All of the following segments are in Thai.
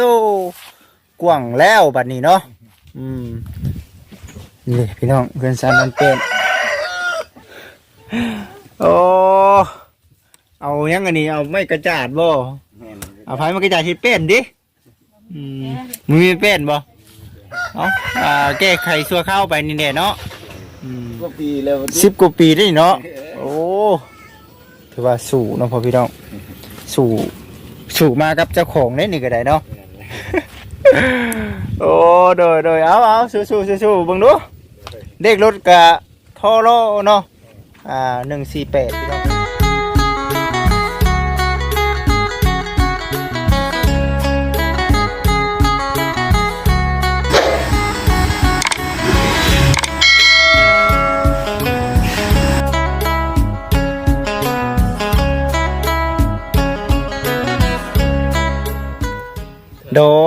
โตกว้างแล้วบัดนี้เนาะอืมนี่พี่น้องเพื่อนซันมันเป็นโอ้เอายังอันนี้เอาไม่กระจาดบ่แม่นเอาไฟมากระจาดที่เป็นดิอืมมึงมีเป็นบ่เอาอ่าแก้ไขซัวเข้าไปนี่แหละเนาะอืมก็ปีแล้วสิบกว่าปีได้เนาะโอ้ถือว่าสู่เนาะพ่อพี่น้องสู่สู่มากับเจ้าของได้นี่ก็ได้เนาะ โอ้โดยโดยเอาเอาสู้สู้สู้สู้บิ่งดูเด็กรถกะทอโลเนาะอ่าหนึ่งสี่แปดพี่น้อง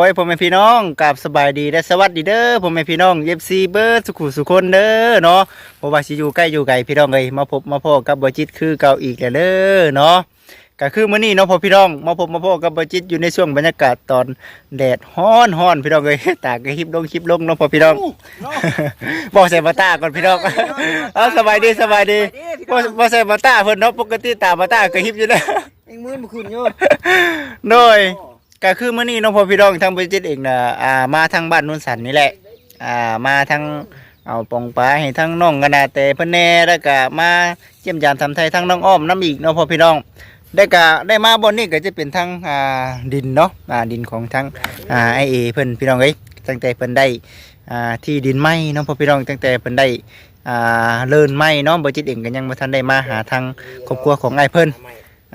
ยพ่อแม่พี่น้องกับสบายดีและสวัสดีเด้อพ่อแม่พี่น้องเอฟซีเบิร์ดสุขุสุคนเด้อเนาะบ่ว่าสิอยู่ใกล้อยู่ไกลพี่น้องเอ้ยมาพบมาพบกับบ่จิตคือเก่าอีกแล้วเด้อเนาะก็คือมื้อนี้เนาะพ่อพี่น้องมาพบมาพบกับบ่จิตอยู่ในช่วงบรรยากาศตอนแดดร้อนร้อนพี่น้องเอ้ยตากก็ฮิบลงฮิบลงเนาะพ่อพี่น้องบอกใส่มาตาก่อนพี่น้องเอาสบายดีสบายดีบ่บ่ใส่มาตาเพิ่นเนาะปกติตามาตาก็ฮิบอยู่นะเอ็งมือมาขึ้นโยโดย ก็คือมื้อนี้น้องพ่อพี่น้องทางบริษัทเองนะอ่ามาทางบ้านนุ่นสันนี่แหละ อ่ามาทางเอาปองปลาให้ทั้งน้องกระนาแต่เพิ่นแน่แล้วก็มาเยี่ยมยามทำไทยทั้งน้องอ้อมน้ำอีกเนาะพ่อพี่น้อง ได้ก็ได้มาบนนี้ก็จะเป็นทางอ่าดินเนาะอ่าดินของทางอ่าไอเอเพิ่อนพี่น้องเอ้ยตั้งแต่เพิ่อนได้อ่าที่ดินไม้เนาะพ่อพี่น้องตั้งแต่เพิ่อนได้อ่าเลินไม้เนาะบริษัทเองก็ยังบ่ทันได้มาหาทางครอบครัวของไอเพิ่อน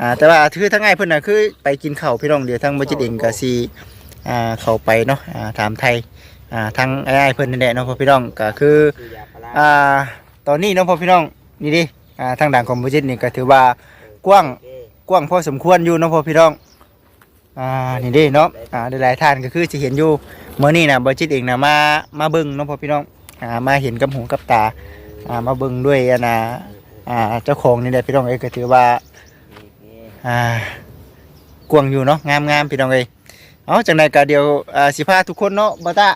อ่าแต่ว่าคือทั้งไงเพิ่อนนะคือไปกินข้าวพี่น้องเดี๋ยวทั้งบัจิตเองก็สิอ่าเข้าไปเนาะอ่าถามไทยอ่าทั้งไอ้เพิ่นนั่นแหละเนาะพ่อพี่น้องก็คืออ่าตอนนี้เนาะพ่อพี่น้องนี่ดิอ่าทางด่านของบัจิตนี่ก็ถือว่ากว้างกว้างพอสมควรอยู่เนาะพ่อพี่น้องอ่านี่ดิเนาะอ่าหลายๆท่านก็คือสิเห็นอยู่เมื่อนี้นะบัจิตเองนะมามาเบิ่งเนาะพ่อพี่น้องอ่ามาเห็นกับหูกับตาอ่ามาเบิ่งด้วยนะอ่าเจ้าของนี่แหละพี่น้องเอ้ก็ถือว่า อ่ากวางอยู่เนาะงามงามๆพี่น้องเอ้ยเอาจังไดก็เดี๋ยวอ่าสิพาทุกคนเนาะบ่ตา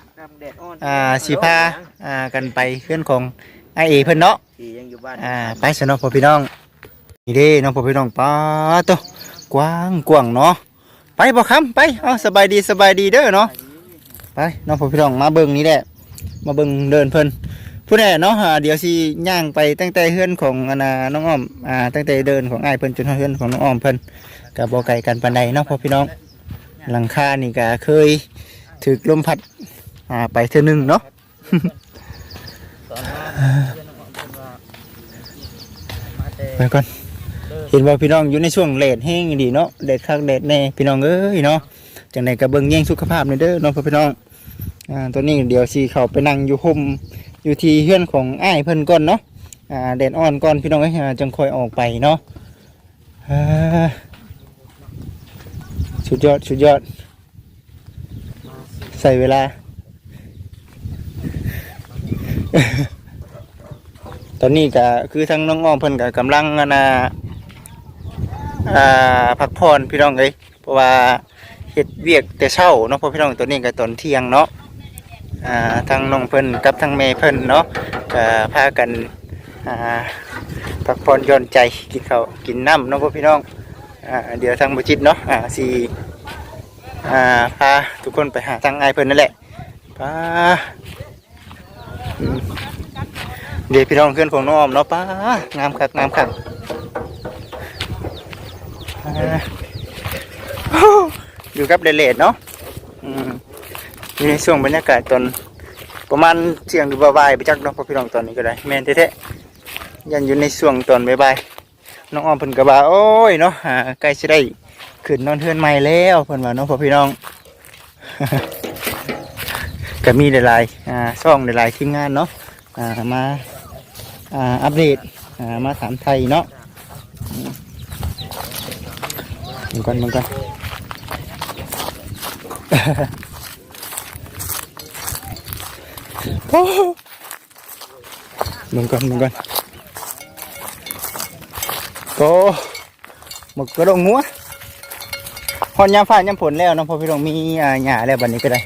อ่าสิพาอ่ากันไปเพื่อนของไอเอเพิ่นเนาะอ่านอ่าไปซะเนาะพ่อพี่น้องนี่เด้เนาะพ่อพี่น้องป้าโตกว้างกว้างเนาะไปบ่คำไปเอาสบายดีสบายดีเด้อเนาะไปเนาะพ่อพี่น้องมาเบิ่งนี่แหละมาเบิ่งเดินเพิ่น ผู้ใดเนาะอ่าเดี๋ยวสิย่างไปตั้งแต่เฮือนของอนน่ะน้องอ้อมอ่าตั้งแต่เดินของอ้ายเพิ่นจนเฮือนของน้องอ้อมเพิ่นกับบ่ไก่กันปานใดเนาะพ่อพี่น้อง หลังคานี่ก็เคยถึกลมพัดอ่าไปเทื่อหนึงเนาะ ไปก่อนเห็นว่าพี่น้องอยู่ในช่วงเลดแห้งดีเนาะเลดคักเลดแน่พี่น้องเอ้ยเนาะจังไดก็เบิ่งแย่งสุขภาพหน่อยเด้อเนาะพ่อพี่น้องอ่าตอนนี้เดี๋ยวสิเข้าไปนั่งอยู่ห่ม อยู่ที่เฮือนของอ้ายเพิ่นก่อนเนาะอ่าแดดอ่อนก่อนพี่น้องเอ้ยอ่าจังค่อยออกไปเนาะอ่าสุดยอดสุดยอด ใส่เวลา ตอนนี้ก็คือทั้งน้องอ้อมเพิ่นก็กำลังอันน่ะอ่าพักผ่อนพี่น้องเอ้ยเพราะว่าเฮ็ดเวียกแต่เช้าเนาะพราะพี่น้องตัวนี้ก็ตอนเที่ยงเนาะ อ่าทั้งน้องเพิ่นกับทั้งแม่เพิ่นเนาะก็พากันอ่าพักผ่อนหย่อนใจกินข้าวกินน้ำเนาะพ่อพี่น้องอ่าเดี๋ยวทางบุจิตเนาะอ่าสีอ่าพาทุกคนไปหาทางไอเพิ่นนั่นแหละป้าเดี๋ยวพี่น้องเพื่อนของน้องออมเนาะป้างามคักงามคักออยู่กับเดลเลดเนาะ อยู่ในช่วงบรรยากาศตอนประมาณเที่ยงหรือบ่ายไปจักเนาะพอพี่น้องตอนนี้ก็ได้แม่นแท้ๆยันอยู่ในช่วงตอนบ่ายๆน้องออมเพิ่นก็ว่าโอ้ยเนาะใกล้สิได้ขึ้นนอนเทือนใหม่แล้วเพิ่นว่าเนาะพ่อพี่น้องก็มีหลายๆอ่าช่องหลายๆทีมงานเนาะอ่ามาอ่าอัปเดตอ่ามาถามไทยเนาะอืมมึงกัน มึงกันโอ้มึงกันมึงกัน có một cái đồng múa ฮอนยามฟ้ายามฝนแล้วเนาะพ่อพี่น้องมีอ่าหญ้าแล้วบัดนี้ก็ได้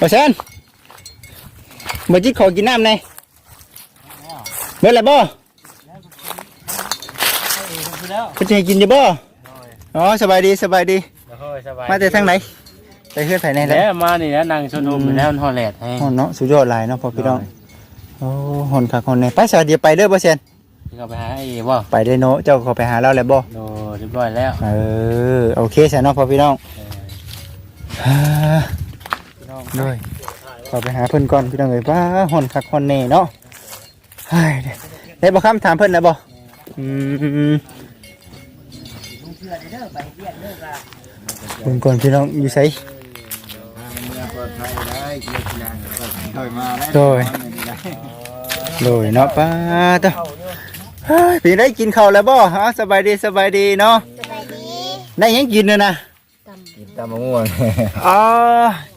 บ่แซนบ่จิตขอกินน้ำหน่อยเบิดแล้วบ่แล้วเพิ่นจะให้กินอยู่บ่อ๋อสบายดีสบายดีสบายมาแต่ทางไหน ไปเฮือนไผไหนแล้แล้ววมานี่นะนั่งชนมอยู่แล้วฮอลแลนด์ให้ฮอนเนาะสุดยอดหลายเนาะพ่อพี่น้องโอ้ฮอนคักฮอนแน่ไปซะเดี๋ยวไปเด้อบ่แซนก็ไปหาไอ้บ่ไปได้เนาะเจ้าเขาไปหาเราแล้วบ่โดเรียบร้อยแล้วเออโอเคซะเนาะพ่อพี่น้องฮ่าพี่น้องด้วยขอไปหาเพิ่นก่อนพี่น้องเอ้ยว่าฮอนคักฮอนแน่เนาะเฮ้ยได้บ่คำถามเพิ่นแล้วบ่อืมเพิ่นก่อนพี่น้องอยู่ไส โดยโดยเนาะป้าเต้อเฮ้ยพี่ได้กินข้าวแล้วบ่ฮะสบายดีสบายดีเนาะได้หยังกินเนยนะกินตามะม่วงอ๋อ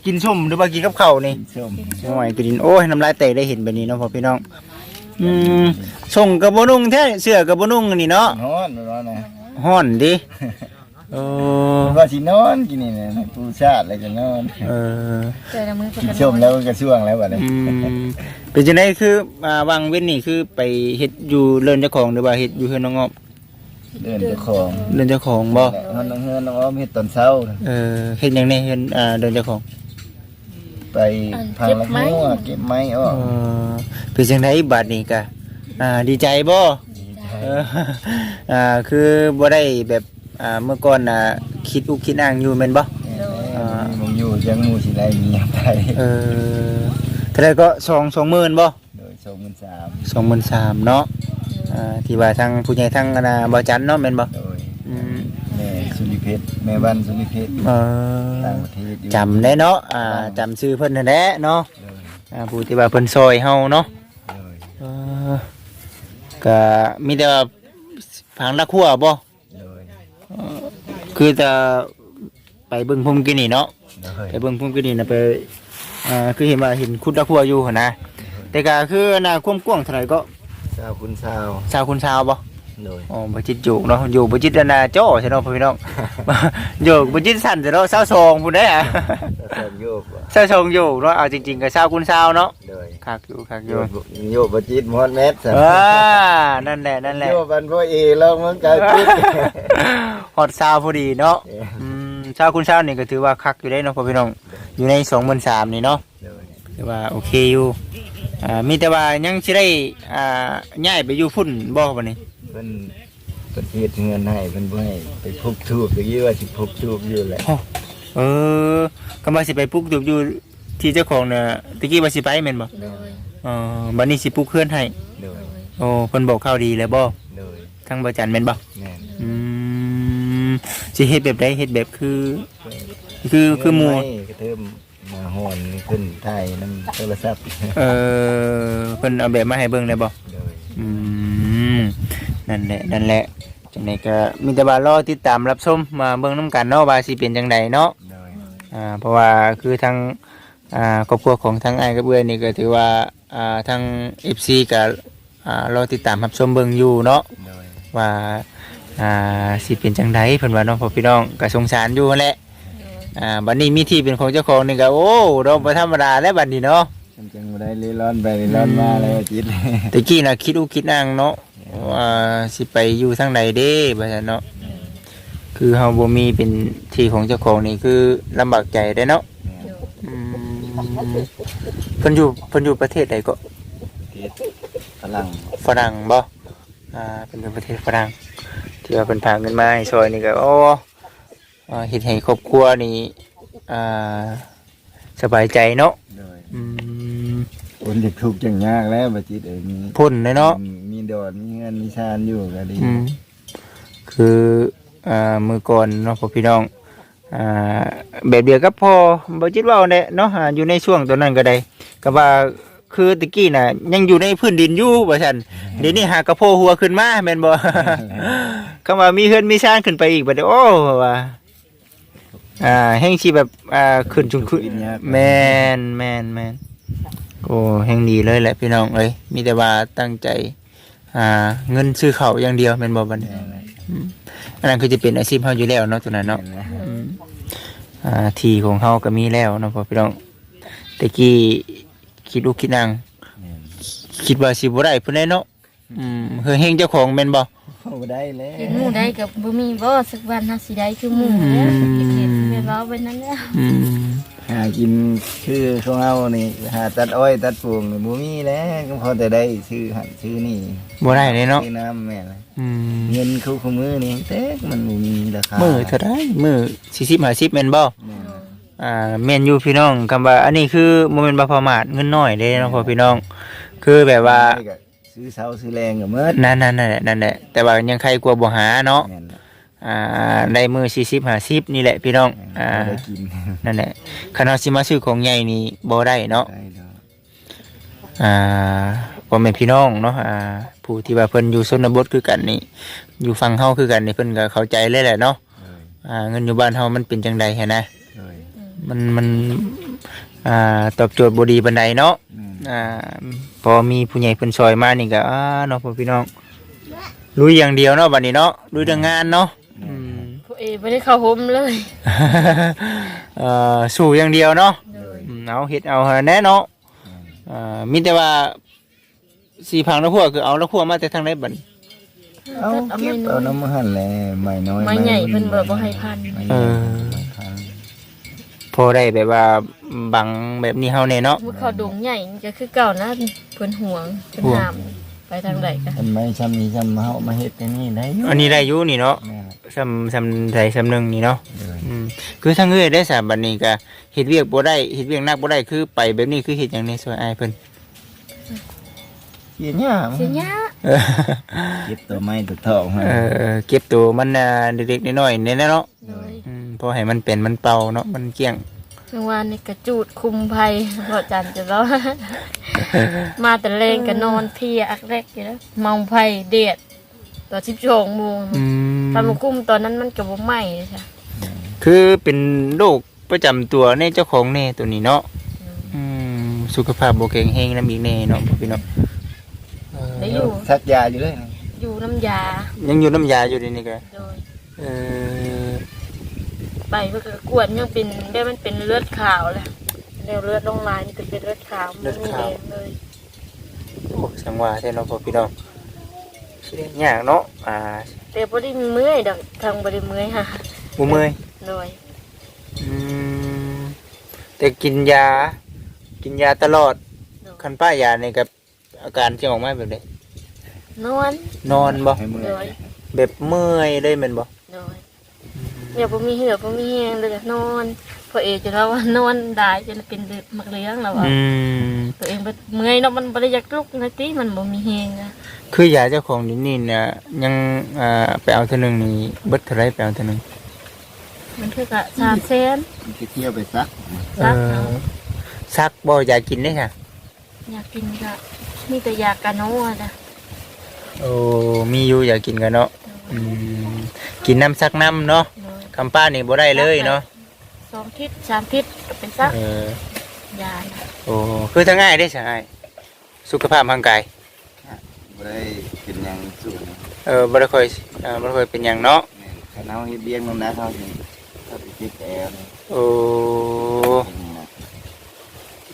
กินส้มหรือว่ากินกับข้าวนี่ส้มโอ้ยกินโอ้ยน้ำลายแตกได้เห็นแบบนี้เนาะพ่อพี่น้องอืมส่งกับบ่นุ่งแท้เสื้อกับบ่นุ่งอันนี่เนาะนอนนอนนะฮ้อนดิ โอ้ว่าสินอนกินนี่นะปูชาติอะไรก็นอนเออเจอแล้วมือกินส้มแล้วก็ช่วงแล้วบัดนี้อืมเป็นจังไดคืออ่าวางเว้นนี่คือไปเฮ็ดอยู่เรือนเจ้าของหรือว่าเฮ็ดอยู่เฮือนน้องอ้อมเดินเจ้าของเรือนเจ้าของบ่เฮือนน้องเฮือนน้องอ้อมเฮ็ดตอนเช้าเออเฮ็ดหยังในเฮือนอ่าเรือนเจ้าของ ไปพังละหัวเก็บไม้อเออกอเป็นจังไดบัดนี้กะอ่าดีใจบ่เอออ่าคือบ่ได้แบบ อ่าเมื่อก่อนน่ะคิดอุกคิดอ้างอยู่แม่นบ่มึงอยู่จังหมู่สิได้มีไปเออเท่าไหร่ก็2 20,000บ่โดยส่งเงินสาม23,000เนาะอ่าที่ว่าทางผู้ใหญ่ทางอันน่ะบ่จันเนาะแม่นบ่โดยอืมแม่สุริเพชรแม่บ้านสุริเพชรเอต่างอประเทศอยู่จำได้เนาะอ่าจำชื่อเพิ่นนั่นแหละเนาะโดยอ่าผู้ที่ว่าเพิ่นซอยเฮาเนาะ โดยเออก็มีแต่ว่าผังละครัวบ่โดย คือจะไปเบิ่งพุ่มกินนี่เนาะโดยไปเบิ่งพุ่มกินนี่นะไปอ่าคือเห็นว่าเห็นคุดละครัวอยู่หั่นนะแต่ก็คือน่ะความกว้างเท่าไหร่ก็ชาวคุณชาวชาวคุณชาวบ่ โดยอ๋อบ่จิตอยู่เนาะอยู่บ่จิตนาจ้อใช่เนาะพี่น้องอยู่บ่จิตสั่นใช่เนาะชาวซองพุ่นได้อะแล้วแซมโยกว่ะชาวซองอยู่เนาะเอาจริงๆก็ชาวคุณชาวเนาะโดยคักอยู่คักอโยยู่กโยกบจิตมอดแมสอ่านั่นแหละนั่นแหละโยกบันพ่อเอแล้วมันกลายจิตฮอดซาวพอดีเนาะเอออืมชาวคุณชาวนี่ก็ถือว่าคักอยู่ได้เนาะพ่อพี่น้องอยู่ใน23,000นี่เนาะโดยถือว่าโอเคอยู่อ่ามีแต่ว่ายังสิได้อ่าย้ายไปอยู่พุ่นบ่บัดนี้ เพิ่นประเทศเงินให้เพิ่นบ่ให้ไปพกทูบอย่างนี้ว่าสิพกทูบอยู่แหละเออก็มาสิไปปลูกตูบอยู่ที่เจ้าของน่ะตะกี้ว่าสิไปแม่นบ่โดยเออบัดนี้สิปลูกเพื่อนให้โดยโอ้เพิ่นบอกข่าวดีแล้วบ่โดยทางบ่จันแม่นบ่แม่นอืมสิเฮ็ดแบบใดเฮ็ดแบบคือ คือคือหมู่เงินไกระเทิมมาหอนขึ้นไทยน้ำโทรศัพท์เออเพิ่นเอาแบบมาให้เบิ่งได้บ่โดยอืม นั่นแหละนั่นแหละจังไดก็มีแต่ว่ารอติดตามรับชมมาเบิ่งนํกันเนาะว่าสิเป็นจังไดเนาะโดยอ่าเพราะว่าคือทางอ่าครอบครัวของทางอ้ายกับเอื้อยนี่ก็ถือว่าอ่าทาง FC ก็อ่ารอติดตามรับชมเบิ่งอยู่เนาะ โดยว่าอ่าสิเป็นจังไดเพิ่นว่าเนาะพ่อพี่น้องก็สงสารอยู่นั่นแหละอ่าบัดนี้มีที่เป็นของเจ้าของนี่ก็โอ้เราบ่ธรรมดาแล้วบัดนี้เนาะมันจังบ่ได้เล่ร่อนไปเล่ร่อนมาแล้วจิต ตะกี้น่ะคิดอุคิดนางเนาะ ว่าสิไปอยู่ทางใดเด้บ่าซั่นเนาะคือเฮาบ่มีเป็นที่ของเจ้าของนี่คือลำบากใจได้เนาะอืมเพิ่นอยู่เพิ่นอยู่ประเทศใดก็เทศพลังฝรั่งบ่อ่าเป็นอยู่ประเทศฝรั่งที่ว่าเพิ่นพาเงินมาให้ซอยนี่ก็โอ้อ่าเฮ็ดให้ครอบครัวนี่อ่าสบายใจเนาะโดยอืมคนที่ทุกข์จังยากแล้วบ่จิตเอ้ยมีพุ่นเลยเนาะมี ดอนมีเงินมีชานอยู่ก็ดีอืมคืออ่ามือก่อนเนาะพ่อพี่น้องอ่าแบบเดียวกับพอบจิตเว่าเนี่ยเนาะอ่าอยู่ในช่วงตัวนั้นก็ได้ก็ว่าคือตะกี้น่ะ ยังอยู่ในพื้นดินอยู่ว่าซั่นเดี๋ยวนี้หากระโพหัวขึ้นมาแม่นบ่ คำว่ามีเฮือนมีชานขึ้นไปอีกบัดนี้โอ้ว่าอ่าแห่งชีแบบอ่าขึ้นจุงขึ้นแม่นแม่นแม่นโอ้แห่งดีเลยแหละพี่น้องเอ้ยมีแต่ว่าตั้งใจ อ่า เงินซื้อเขาวอย่างเดียวแม่นบ่บัดนี้แม่นไหมอันนั้นคือจะเป็นอาชีพเฮาอยู่แล้วเนาะตัวนั้นเนาะแม่นนะอืมอ่าที่ของเฮาก็มีแล้วเนาะพ่อพี่น้องแต่กี้คิดลูกคิดนางแม่นคิดว่าสิบ่ได้เพิ่นได้เนาะอืมเฮอเฮงเจ้าของแม่นบ่เข้าได้แล้วเห็นหมู่ได้กับบ่มีบ่สักวันเฮาสิได้คือหมู่แล้วเห็นแม่เว้าไปนั้นแล้ว อืม หากินคือของเฮานี่หาตัดอ้อยตัดปลูกนี่บ่มีแล้วก็พอแต่ได้ซื้อหันซื้อนี่บ่ได้เลยเนาะซื้อน้ำแม่นนะอืมเงินคู่คู่มือนี่เต๊กมันบ่มีราคามื้อเท่าไดมื้อ40 50แม่นบ่แม่นอ่าแม่นอยู่พี่น้องคำว่าอันนี้คือบ่แม่นบ่ประมาทเงินน้อยเด้เนาะพ่อพี่น้อง คือแบบว่าได้ก็ซื้อเสาซื้อแรงก็หมดนั่นนั่นนั่นแหละนั่นแหละแต่ว่ายังใครกลัวบ่หาเนาะ แม่นนะ อ่าได้มือสี่สิบห้าสิบนี่แหละพี่น้องอ่าบ่ได้กินนั่นแหละคณะสิมาซื้อของใหญ่นี่บ่ได้เนาะ ได้ดอกอ่าพ่อแม่พี่น้องเนาะอ่าผู้ที่ว่าเพิ่นอยู่ชนบทคือกันนี่ อยู่ฝั่งเฮาคือกันนี่เพิ่นก็เข้าใจเลยแหละเนาะเลยอ่าเงินอยู่บ้านเฮามันเป็นจังได๋หันนะ เลยมันมันอ่าตอบโจทย์บ่ดีปานใดเนาะอืมอ่าพอมีผู้ใหญ่เพิ่นซอยมานี่ก็อ่าเนาะพ่อพี่น้องลุยอย่างเดียวเนาะบัดนี้เนาะลุยเรื่องงานเนาะ อืมผู้เอบ่ได้เข้าห่มเลยเอ่อสู่อย่างเดียวเนาะโดยอืมเอาเฮ็ดเอาหาแน่เนาะเอ่อมีแต่ว่าสีพังแล้วพวกคือเอาแล้วพวกมาแต่ทางไหนบัดนี้เอาเก็บเอาน้ำมันหั่นแหละใหม่น้อยไม้ใหญ่เพิ่นบ่บ่ให้พัน ไม้ใหเอญ่อพันพอได้แบบว่าบังแบบนี้เฮาแน่เนาะเมื่อเขาดงใหญ่นี่ก็คือเก่านะเพิ่นห่วงเพิ่นห่วง ห้ามไปทางใดก็อันไม่ช้ำนี้ช้ำเฮามาเฮ็ดอันนี้ได้อยู่อันนี้ได้อยู่นี่เนาะ แม่น ซ้ำซ้ำใส่ซ้ำหนึงนี่เนาะเลยอืมคือทั้งเอ้ยได้สามบัดนี้ก็เฮ็ดเวียกบ่ได้เฮ็ดเวียกหนักบ่ได้คือไปแบบนี้คือเฮ็ดหยังในซอยอายเพิ่นเสียหญ้าเสียหยาเออเก็บตัวไม้ตัวทองมาเออเก็บตัวมันน่ะเด็กๆน้อยๆนี่แหละเนาะโดยอืมพอให้มันเป็นมันเป่าเนาะมันเกลี้ยงเมื่อวานนี่กระจูดคุมภัยบ่จันจะร้อมาแต่แรงก็นอนเพลียอักแรกอยู่แล้วเมาภัยเดดตอน12โมงอืม ตอนมากุ้มตอนนั้นมันก็บ่ไหม้เลยค่ะคือเป็นโรคประจำตัวในเจ้าของแน่ตัวนี้เนาะอืมสุขภาพบ่แข็งแรงนำอีกแน่เนาะพี่น้องเออได้อยู่สักยาอยู่เลยนะอยู่น้ำยายังอยู่น้ำยาอยู่ดีนี่ก็โดยเออไปเพื่อกวดยังเป็นได้มันเป็นเลือดขาวแหละแล้วเลือดลงลายนี่ก็เป็นเลือดขาวมันมีแดงเลย โอ้สังว่าแท้เนาะพ่อพี่น้อง สิได้ยากเนาะอ่าแต่บ่ได้เมื่อยดอกทางบ่ได้เมื่อยค่ะบ่เมื่อยโดยอืมแต่กินยา กินยาตลอดโดยคันป้ายานี่กับอาการจะออกมาแบบใดนอนนอนบ่ให้มือโดยแบบเมื่อยเลยแม่นบ่โดยเนี่ยบ่มีเหือบ่มีแฮงเลยก็นอนพอเอจะเล่าว่านอนได้จนเป็นเลือดมักเลี้ยงแล้วอะอืมตัวเองบ่เมื่อยเนาะมันบ่ได้อยากลุกนะติมันบ่มีแฮงนะ คือยาเจ้าของนี่นี่เนี่ยยังอ่าไปเอาเท่านึงนี่เบิดเท่าไรไปเอาเท่านึงมันคือก็3แสนมันจะเที่ยวไปซักซักเอาซักบ่อยากกินได้ค่ะ อยากกินก็มีแต่ยากาโน่อะนะโอ้มีอยู่อยากกินกันเนาะอืมกินน้ำซักน้ำเนาะโดยคำป้านี่บ่ได้เลยเนาะสองทิศสามทิศก็เป็นซักเออยานะโอ้คือทั้งง่ายได้ใช่สุขภาพร่างกาย บ่ได้เป็นหยังสูงเออบ่ได้ค่อยอ่าบ่ได้ค่อยเป็นหยังเนาะแม่นคันเอาเฮ็ดเลี้ยงน้ำหนักเฮาสิถ้าไปติดแอร์นี่โอ้เป็นหนัก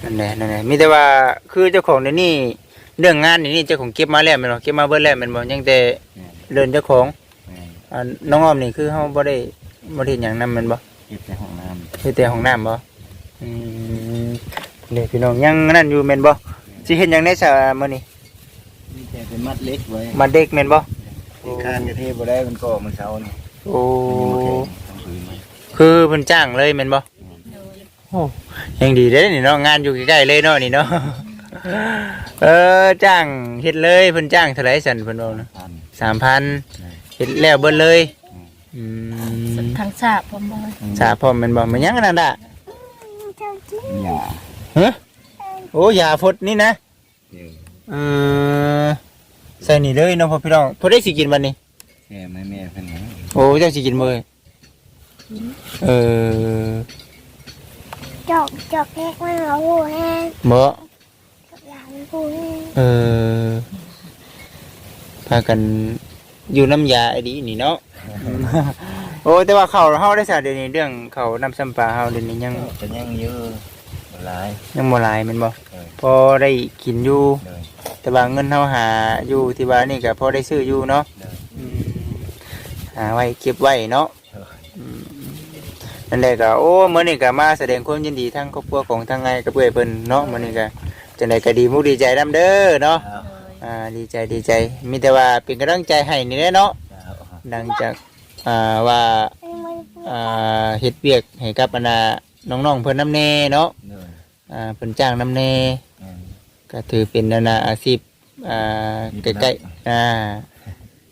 นั่นแหละนั่นแหละมีแต่ว่าคือเจ้าของเดี๋ยวนี้เรื่องงานนี่นี่เจ้าของเก็บมาแล้วแม่นบ่เก็บมาเบิดแล้วแม่นบ่ยังแต่แม่นเดินเจ้าของแม่นอ่าน้องอ้อมนี่คือเฮาบ่ได้บ่ได้เฮ็ดหยังนำแม่นบ่ เก็บในห้องน้ำเฮ็ดแต่ห้องน้ำบ่อืมเด้พี่น้องยังนั่นอยู่แม่นบ่สิเฮ็ดหยังในซะมื้อนี้มีแต่ เป็นมัดเล็กไว้มาเด็กแม่นบ่ที่คานกระเทบ่ได้มันก็มันเช้านี่โอ้ต้องพื้นไว้คือเพิ่นจ้างเลยแม่นบ่โดยโอ้ยังดีเด้นี่เนาะงานอยู่ใกล้ๆเลยเนาะนี่เนาะเออจ้างเฮ็ดเลยเพิ่นจ้างเท่าไหร่ซั่นเพิ่นบอกนะพัน3,000เฮ็ดแล้วเบิดเลยอืมทางสาบผมบอกสาพร้อมแม่นบ่มันยังอันนั้นน่ะอย่าฮะโอ้ยาพดนี่นะเดี๋ยวเออ ใส่นี่เลยเนาะพ่อพี่น้องพอได้สิกินบัดนี้แค่แม่แม่เพิ่นนะโอ้เจ้าสิกินมื้อเออจอกจอกแรกมาเอาหูแห้งบ่จอกหลังหูแห้งเออพากันอยู่น้ำยาไอ้ดีนี่เนาะ โอ้แต่ว่าเขาเฮาได้ซะเดี๋ยวนี้เรื่องเขานำซ้ำปลาเฮาเดี๋ยวนี้ยังก็ยังเยอะหลายยังบ่หลายแม่นบ่เลยพอได้กินอยู่เลย แต่ว่าเงินเฮาหาอยู่ที่บ้านนี่ก็พอได้ซื้ออยู่เนาะเลยอืมหาไว้เก็บไว้เนาะเลยอืมนั่นแหละก็โอ้มื้อนี้ก็มาแสดงความยินดีทั้งครอบครัวของทางไงกับเอื้อยเพิ่นเนาะมื้อนี้ก็จังไดก็ดีมุกดีใจนํเด้อเนาะเอาอ่าดีใจดีใจมีแต่ว่าเป็นกำลังใจให้นี่แหละเนาะเอาดังจากอ่าว่าอ่าเฮ็ดเวียกให้กับอันน่ะน้องๆเพิ่นนำแน่เนาะเลยอ่าเพิ่นจ้างนำแน่แม่น ก็ถือเป็นอันน่ะอาชีพอ่าใกล้ๆอ่า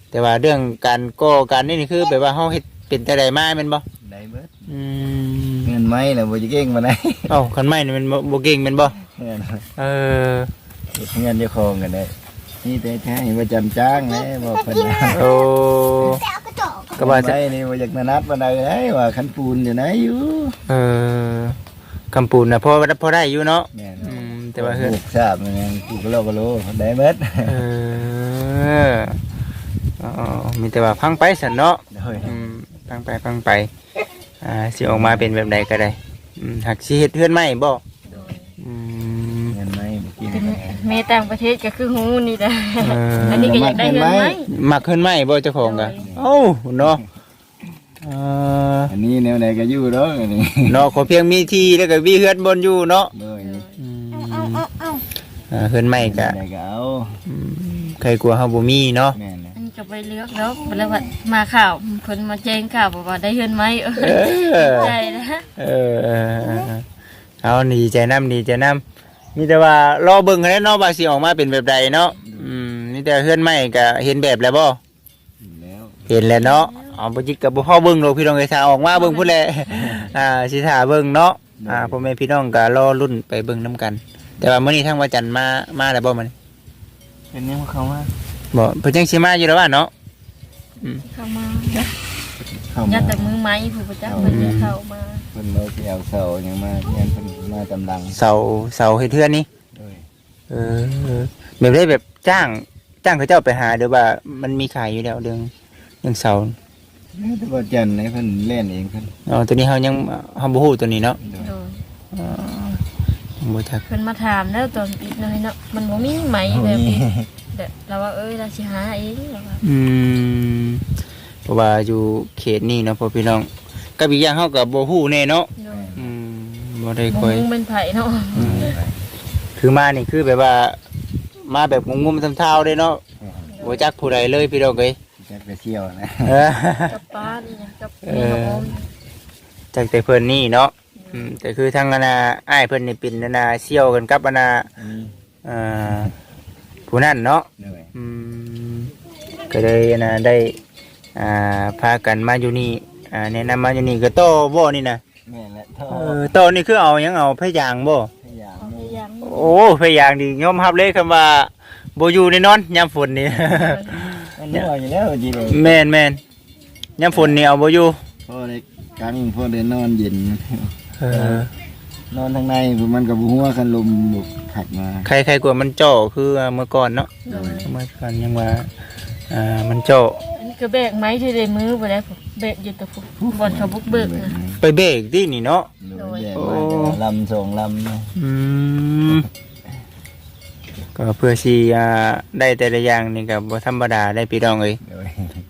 แต่ว่าเรื่องการก่อการนี่นี่คือแบบว่าเฮาเฮ็ดเป็นแต่ใดมาแม่นบ่ได้เบิดอืมเงินไหมล่ะบ่จะเก่งมาได้เอ้าคันไม้นี่มันบ่บ่เก่งแม่นบ่เงินเออเฮ็ดเงินเจ้าของกันได้นี่แต่แท้ๆว่าจำจ้างแหละบอกเพิ่นนะโอ้แต่เอากระจกก็ว่าจะไปนี่ว่าอยากนัดมาได้ไอ้ว่าคันปูนอยู่ไหนอยู่เออคำปูนน่ะพอพอได้อยู่เนาะแม่นอืม แต่ว่าเฮือนปลูกทราบมันยังกูก็โลก็โลได้เบิดเอออ๋อมีแต่ว่าพังไปสันเนาะโดยอืมพังไปพังไป อ่าสิออกมาเป็นแบบใดก็ได้อืมหักสิเฮ็ดเฮือนใหม่บ่อืมเงินไหมบ่กินเป็นแหมเมต่างประเทศก็คือหูนี่แหละเอออันนี้ก็อยากได้เงินไหม มักเฮือนใหม่บ่เจ้าของก็เอ้าเนาะเอออันนี้แนวไหนก็อยู่ดอกอันนี้เนาะขอเพียงมีที่แล้วก็มีเฮือนบนอยู่เนาะ โดยอืม อ่าเฮือนใหม่ก็ ได้ก็เอาอืมใครกลัวเฮาบ่มีเนาะแม่นนะอันนี้ก็ไปเลือกแล้วแล้วว่ามาข่าวเพิ่นมาแจ้งข่าวบอกว่าได้เงินไหมเออเออใจนะเออเออเออเออเอาดีใจน้ำดีใจน้ำมีแต่ว่ารอเบิ่งกันแหล้วเนาะว่าสิออกมาเป็นแบบใดเนาะอืมมีแต่เฮือนใหม่ก็เห็นแบบแล้วบ่แล้วเห็นแล้วเนาะเอาบ่จิกกับบ่พอเบิ่งหรอกพี่น้องเอ้ยถ้าออกมาเบิ่งพุ่นแหละอ่าสิท่าเบิ่งเนาะอ่าพ่อแม่พี่น้องก็รอรุ่นไปเบิ่งนํกัน แต่ว่ามื้อนี้ทางว่าจันทร์มามาแล้วบ่มันเป็นยังเขามาบ่เพิ่นจังสิมาอยู่แล้วว่าเนาะเข้ามาเข้ายัมาดแต่มือไม้ผู้ประจักษ์เพิ่นจะเข้ามาเพิ่นเอาสิเอาเสายังมาเงินเพิ่นมาตำลังเสาเสาเฮ็ดเทือนนี่โดยเออแบบได้แบบจ้าง จ้างเขาเจ้าไปหาเดี๋ยวว่ามันมีขายอยู่แล้วเรื่องเรื่องเสาแล้วแต่ว่าจันทร์ให้เพิ่นเล่นเองเพิ่นอ๋อตัวนี้เขายังเขาบ่ฮู้ตัวนี้เนาะโดยโดยอ๋อ บ่จักเพิ่นมาถามแล้วตอนปิดน้อยเนาะมันบ่มีไหมแบบนี้เด้อเราว่าเอ้ยเราสิหาเองเราว่าอืมเพราะว่าอยู่เขตนี้เนาะพ่อพี่น้องกับอีกอย่างเขาก็บ่ฮู้แน่เนาะโดยอืมบ่ได้บ่ค่อยมึงเป็นไผเนาะอืม คือมานี่คือแบบว่า มาแบบงมๆทำเท้าเด้เนาะบ่จักผู้ใดเลยพี่น้องเอ้ยจักไปเที่ยวนะเออ กับป้านี่นะกับเอนี่อกับผมจากแต่เพิ่นนี่เนาะ อืมแต่คือทางอนาอ้ายเพิ่นนี่เป็นอนาเชี่ยวกันกับอนาอันนี้อ่าผู้นั่นเนาะโดยอืมก็เลยอนาได้อ่าพากันมาอยู่นี่อ่าแนะนำมาอยู่นี่ก็โตบ่นี่นะแม่นแหละท่อเออโตนี่คือเอาหยังเอาพะยางบ่พยายามเอาพยายามโอ้พะยางนี่ยอมรับเลยคำว่าบ่อยู่แน่นอนยามฝนนี่ มันน้อยอยู่แล้วจีเลยแม่นแม่นยามฝนนี่เอาบ่อยู่พอได้กังพอได้นอนเย็น เออนอนทางในมันก็บ่ฮู้ว่าคันลมบุกผัดมาใครใครกลัวมันเจ่อคือเมื่อก่อนเนาะโดยเมื่อก่อนยังว่าอ่ามันเจ่ออันนี้ก็แบกไม้ที่ได้มือไปแล้วผมแบกอยู่แต่ผมบอลเขาบุกเบิกนะไปเบรกที่นี่เนาะโดยแยกมาแต่ลำสองลำนะอืมก็เพื่อสีอ่าได้แต่ละอย่างนี่ก็บ่ธรรมดาได้พี่น้องเอ้ยโดย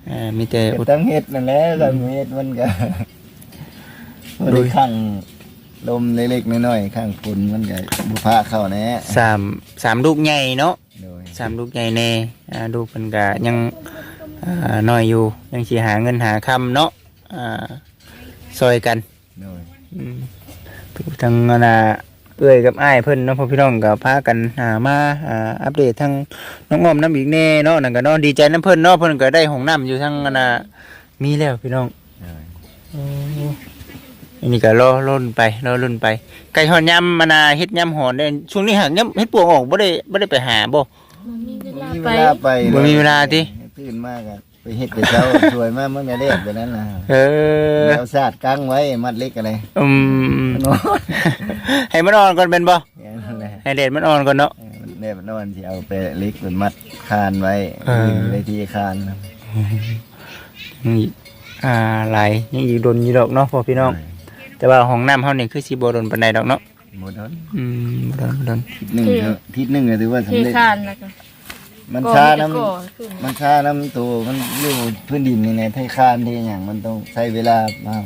อ่ามีแต่ก็อุดต้องเฮ็ดนั่นแหละต้องเฮ็ดมันก็บ่ได้ข้าง ลมเล็กๆน้อยๆข้างฝนมันก็บ่พาเข้าแน่สามสามลูกใหญ่เนาะโดยสามลูกใหญ่แน่อ่าลูกเพิ่นก็ยังอ่าน้อยอยู่ยังสิหาเงินหาคำเนาะอ่าซอยกัน โดยอืมทางอนาเอื้อยกับอ้ายเพิ่นเนาะพ่อพี่น้องก็พากันหามาอ่าอัปเดตทางน้องอ้อมน้ำอีกแน่เนาะนั่นก็เนาะดีใจน้ำเพิ่นเนาะเพิ่นก็ได้ห้องน้ำอยู่ทางอนามีแล้วพี่น้องโดย อันนี้ก็รอรุ่นไปรอรุ่นไป ไก่หอนยำมานาเฮ็ดยำหอนได้ช่วงนี้หากยำเฮ็ดปวงออกบ่ได้บ่ได้ไปหาบ่ มันมีเวลามีไปเวลาไปบ่มีเวลาติ ตื่นมากอะไปเฮ็ดแต่เช้า สวยมากมันก็เด็ดไปนั้นน่ะเออแล้วสาดกั้งไว้มัดเล็กอะไรอืมนอนให้มันอ่อนก่อนเป็นบ่อย่างนั้นแหละให้เด็ดมันอ่อนก่อนเนาะเออมันเด็ดมันนอนที่เอาไปเล็กเป็นมัดคานไว้เออยืนในที่คานนะนี่อ่าหลายยังอีกโดนอยู่ดอกเนาะพ่อพี่น้อง แต่ว่าห้องน้ำเฮานี่คือสิบ่โดนปานใดดอกเนาะหมดแล้วอืมบ่โดนบ่โดนทิศหนึ่งเนอะทิศหนึ่งก็ถือว่าเทสำเร็จ คานแล้วก็มันก่อช้าจะน้ำก่อขึ้นมันช้าน้ำตัวมันอยู่พื้นดินนี่ไงไทยคานที่อย่างมันต้องใช้เวลามาม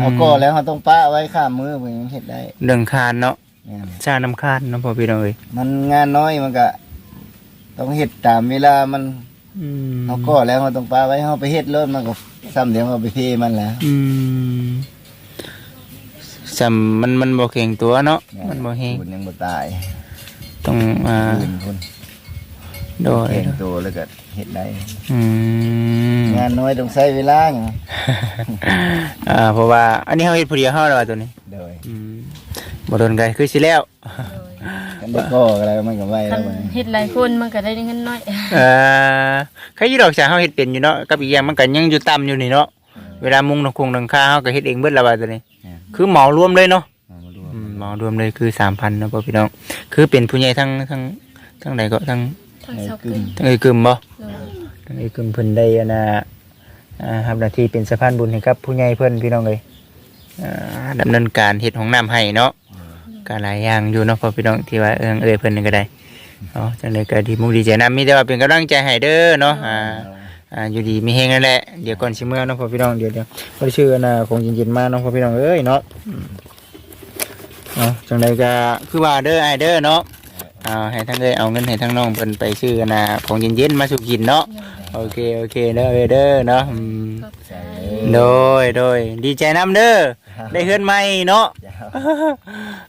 เอาก่อแล้วเขาต้องป้าไว้ข้ามมือเพื่อยังเห็ดได้เรื่องคานเนาะเนี่ยชาน้ำคานเนาะพ่อพี่น้องเอ้ยมันงานน้อยมันก็ ต้องเห็ดตามเวลามันอืมเอาก่อแล้วเขาต้องป้าไว้เขาไปเห็ดรถมันก็ซ้ำเดี๋ยวเขาไปเพมันแล้วอืม สำมันมันบ่แข็งตัวเนาะมันบ่แฮงบุญยังบ่ตายต้องอ่าบุญพุ่นโดยแข่งตัวแล้วก็เห็ดได้อืมงานน้อยต้องใช้เวลาอย่างอ่าเพราะว่าอันนี้เฮาเฮ็ดผู้เดียวเฮาแล้วว่าตัวนี้โดยอืมบ่โดนกันคือสิแล้วกันได้ก่ออะไรมันก็ไว้คัแล้นวมันเฮ็ดหลายคนมันก็ได้เงินน้อยเอ่อใครอยู่ดอกจ้าเฮาเฮ็ดเป็นอยู่เนาะกับอีกอย่างมันก็ยังอยู่ต่ำอยู่นี่เนาะเวลามุงตรงคงตรงคาเฮาก็เฮ็ดเองเบิดและว่าตัวนี้ คือเหมารวมเลยเนาะเอามาดูอืมเหมารวมเลยคือ3,000เนาะพ่อพี่น้องคือเป็นผู้ใหญ่ทั้งทั้งทั้งใดก็ทั้งทั้งเสาขึ้นทั้งเอ้ยกึมบ่ โดยทั้งเอ้ยกึมเพิ่นได้อันน่ะอ่ารับหน้าที่เป็นสะพานบุญให้กับผู้ใหญ่เพิ่นพี่น้องเอ้ยอ่าดำเนินการเฮ็ดห้องน้ำให้เนาะก็หลายอย่างอยู่เนาะพ่อพี่น้องที่ว่าเอิงเอ้ยเพิ่นนี่ก็ได้เนาะจังไดก็ดีมุกดีใจนํมีแต่ว่าเป็นกำลังใจให้เด้อเนาะอ่าอ่า อยู่ดีมีเฮงนั่นแหละเดี๋ยวก่อนชิเมื่อเน้องพ่อพี่น้องเดี๋ยวเดี๋ยวพอชื่อนะคงเย็นๆมาเน้องพ่อพี่น้องเอ้ยเนาะอืมเนาะจังใดก็คือว่าเด้อไอเด้อเนาะอ่าให้ทั้งเอ้ยเอาเงินให้ทั้งน้องเพิ่นไปซื้อนะของเย็นๆมาสู่กินเนาะโอเคโอเคเด้อเอ้ยเด้อเนาะอืมขอบใจโดยโดยดีใจนํเด้อได้เฮือนใหม่เนาะ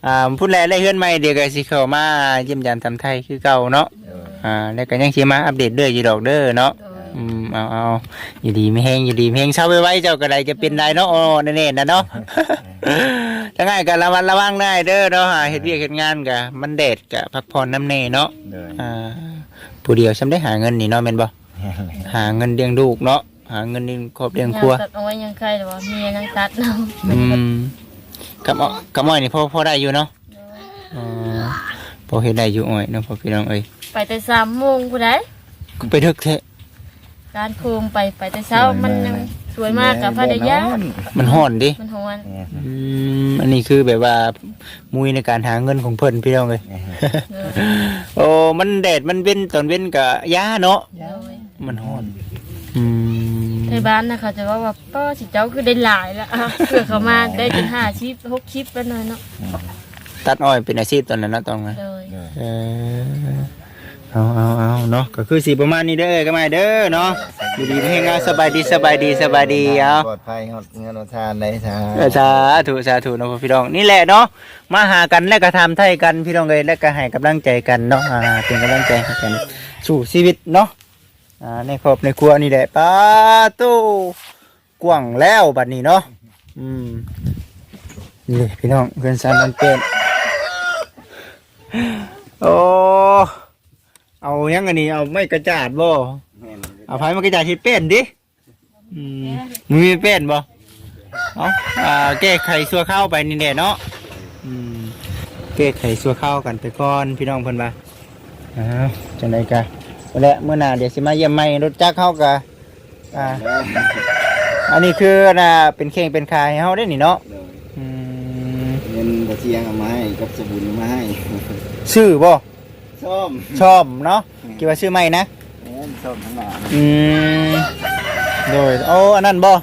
อ่าพูดแล้วได้เฮือนใหม่เดี๋ยวก็สิเข้ามาเยี่ยมยามทำไทยคือเก่าเนาะอ่าแล้วก็ยังสิมาอัปเดตเด้ออยู่ดอกเด้อเนาะโดย อืมเอาเอาอยู่ดีไม่แห้งอยู่ดีไม่แห้งเช้าไปไว้เจ้าก็ได้จะเป็นได้เนาะโอ้แน่ๆนะเนาะทั้งไงกันระวังระวังได้เด้อเนาะหาเฮ็ดเวียกเฮ็ดงานกะมันแดดกะพักผ่อนน้ำแน่เนาะโดยอ่าผู้เดียวฉันได้หาเงินนี่เนาะแม่นบ่หาเงินเลี้ยงลูกเนาะหาเงินเลี้ยงครอบเลี้ยงครัวยังตัดเอาไว้ยังใครแต่ว่าเมียยังตัดเนาะอืมกับอ้อกับอ้อยนี่พอพอได้อยู่เนาะอ๋อพอเฮ็ดได้อยู่อ้อยเนาะพ่อพี่น้องเอ้ยไปแต่สามโมงผู้ใดไปทึกแท้ การโคมไปไปแต่เช้ามันยังสวยมากกับพระเดยะมันฮ้อนดิมันหวนอืมอันนี้คือแบบว่ามุยในการหาเงินของเพิ่นพี่น้องเลยโดยโอ้มันแดดมันเว้นตอนเว้นกับยาเนาะโดยมันฮ้อนอืมในบ้านนะเขาจะว่าว่าป้าสิเจ้าคือได้หลายแล้วอะเพื่อเขามาได้ถึงห้าชิปหกชิปแล้วหน่อยเนาะตัดอ้อยเป็นอาชีพตอนนั้นเนาะตอนนั้นโดยเออ เอาเอาเอาเนาะก็คือสีประมาณนี้เด้อก็มาเด้อเนาะอยู่ดีไม่ให้งานสบายดีสบายดีสบายดีเอาปลอดภัยหอดเงินเอาทานได้ทาเออสาธุสาธุเนาะพี่น้องนี่แหละเนาะมาหากันและก็ทำไทยกันพี่น้องเลยและก็ให้กำลังใจกันเนาะอ่าเป็นกำลังใจให้กันสู่ชีวิตเนาะอ่าในครอบในครัวนี่แหละป้าตู้กว้างแล้วบัดนี้เนาะอืมนี่เลยพี่น้องเพื่อนสามมันเป็นโอ้ เอายังอันนี้เอาไม่กระจาดบ่เอาไฟมากระจาดที่เป็นดิอืมมึงมีเป็นบ่เอาอ่าแก้ไขสัวข้าวไปนี่แหละเนาะอืมแก้ไขสัวข้าวกันไปก่อนพี่น้องเพิ่นว่าอ้าวจังไดกะและเมื่อหน้าเดี๋ยวสิมาเยี่ยมใหม่รถจักรเฮากะอ่าอันนี้คือน่ะเป็นเข่งเป็นคายให้เฮาได้นี่เนาะอืมเงินกระเทียงเอามาให้กับสบุนเอามาให้ ชื่อบ่ ส้มชอบเนาะคิดว่าชื่อใหม่นะเงินส้มทั้งหลายอืมโดยโอ้อันนั้นบ่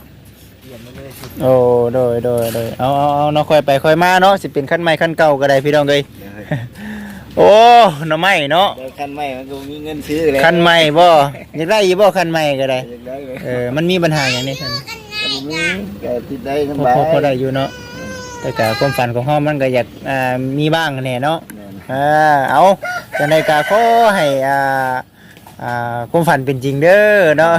โอ้โดยโดยโดยเอาเอาเอาเนาะค่อยไปค่อยมาเนาะสิเป็นขั้นใหม่ขั้นเก่าก็ได้พี่น้องเอ้ยโอ้หน่อไม้เนาะเดี๋ยวคันใหม่มันก็มีเงินซื้อแล้วคันใหม่บ่อยากได้อยู่บ่คันใหม่ก็ได้อยากได้เลยเออมันมีปัญหาอย่างนี้คันก็บ่มีก็ติดได้สพอบายพอพอได้อยู่เนาะแต่ก็ความฝันของเฮามันก็อยากอ่ามีบ้างแน่เนาะอ่า เอา จังไดก็ขอให้อ่าอ่าความฝันเป็นจริงเด้อเนาะ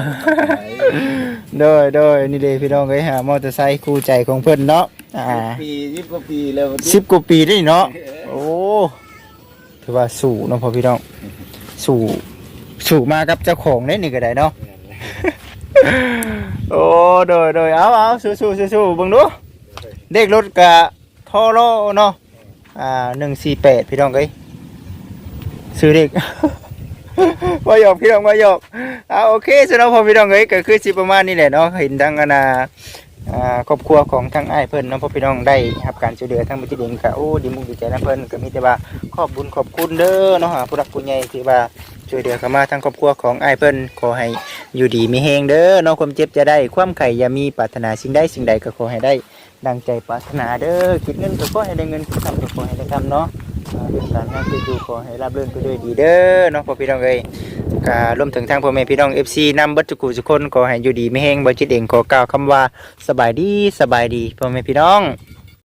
โดยโดยนี่เด้พี่น้องเอ้ยหามอเตอร์ไซค์คู่ใจของเพิ่นเนาะอ่า ปียี่สิบกว่าปีแล้วสิบกว่าปีได้เนาะ โอ้ ถือว่าสู่เนาะพ่อพี่น้อง สู่ สู่มากับเจ้าของได้นี่ก็ได้เนาะ โอ้โดยโดยเอาเอาสู้สู้สู้สู้เบิ่งดูเด็กรถกะทอโลเนาะ อ่าหนึ่งสี่แปดพี่น้องเอ้ย ซื้อเด็กว่าหยอกพี่น้องว่าหยอกอ่าโอเคสำหรับพ่อพี่น้องเอ้ยก็คือสิประมาณนี้แหละเนาะเห็นทั้งอนาครอบครัวของทั้งไอ้เพิ่นเนาะพ่อพี่น้องได้รับการช่วยเหลือทั้งบุตรเองก็โอ้ดีมุกดีใจนะเพิ่นก็มีแต่ว่าขอบบุญขอบคุณเด้อเนาะผู้รักผู้ใหญ่ที่ว่าช่วยเหลือเข้ามาทั้งครอบครัวของไอ้เพิ่นขอให้อยู่ดีมีแฮงเด้อเนาะความเจ็บจะได้ความไข่อย่ามีปรารถนาสิ่งใดสิ่งใดก็ขอให้ได้ดังใจปรารถนาเด้อคิดเงินก็ขอให้ได้เงินคิดทำก็ขอให้ได้ทำเนาะ เป็นการงานที่ดูขอให้รับเรื่องไปด้วยดีเด้อเนาะพ่อพี่น้องเอ้ยการวมถึงทางพ่อแม่พี่น้อง FC นำเบัตจุกุทุกคนขอให้อยู่ดีไม่แห้งบ่จิตเองขอกล่าวคำว่าสบายดีสบายดีพ่อแม่พี่น้อง